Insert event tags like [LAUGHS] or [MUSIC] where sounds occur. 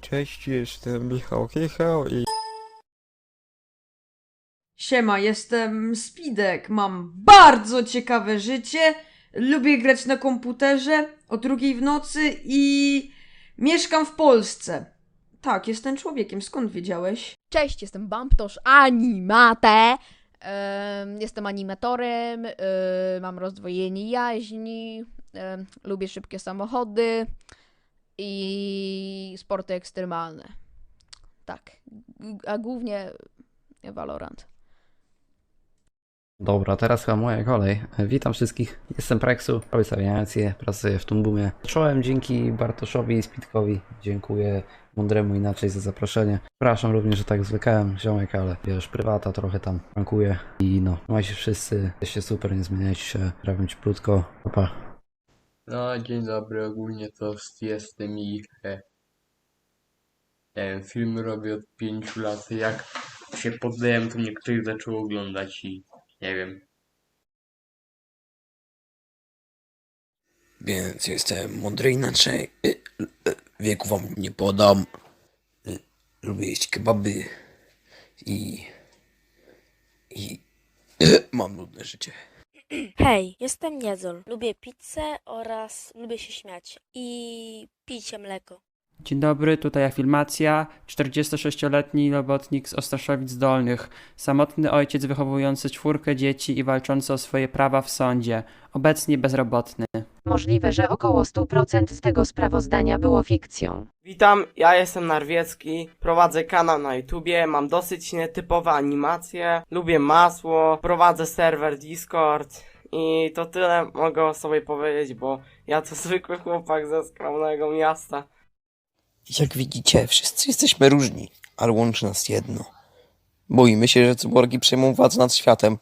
Cześć, jestem Michał Kichał i Siema, jestem Spidek, mam bardzo ciekawe życie, lubię grać na komputerze o drugiej w nocy i mieszkam w Polsce. Tak, jestem człowiekiem, skąd wiedziałeś? Cześć, jestem Bumptosh Animate. Em, jestem animatorem, em, mam rozdwojenie jaźni, lubię szybkie samochody i sporty ekstremalne. Tak, a głównie Valorant. Dobra, teraz chyba moja kolej. Witam wszystkich, jestem Prexu, robię animację, pracuję w Tumbumie. Zacząłem dzięki Bartoszowi i Spitkowi. Dziękuję Mądremu inaczej za zaproszenie. Przepraszam również, że tak zwykałem, ziomek, ale wiesz, prywata trochę tam rankuje. I no, majcie wszyscy, jesteście super, nie zmieniajcie się, robię cieplutko. Opa. No, dzień dobry, ogólnie to jestem i e, e, filmy robię od 5 lat. Jak się poddałem, to mnie ktoś zaczął oglądać i nie wiem. Więc jestem mądry inaczej. Y, y, Wieku wam nie podam. Y, Lubię jeść kebaby. I. I. Mam nudne życie. Hej, jestem Niezol. Lubię pizzę oraz lubię się śmiać. I picie mleko. Dzień dobry, tutaj afirmacja. 46-letni robotnik z Ostaszowic Dolnych. Samotny ojciec wychowujący czwórkę dzieci i walczący o swoje prawa w sądzie. Obecnie bezrobotny. Możliwe, że około 100% z tego sprawozdania było fikcją. Witam, ja jestem Narwiecki, prowadzę kanał na YouTubie, mam dosyć nietypowe animacje, lubię masło, prowadzę serwer Discord i to tyle mogę o sobie powiedzieć, bo ja to [LAUGHS] zwykły chłopak ze skromnego miasta. Jak widzicie, wszyscy jesteśmy różni, ale łączy nas jedno. Boimy się, że cyborgi przejmą władzę nad światem.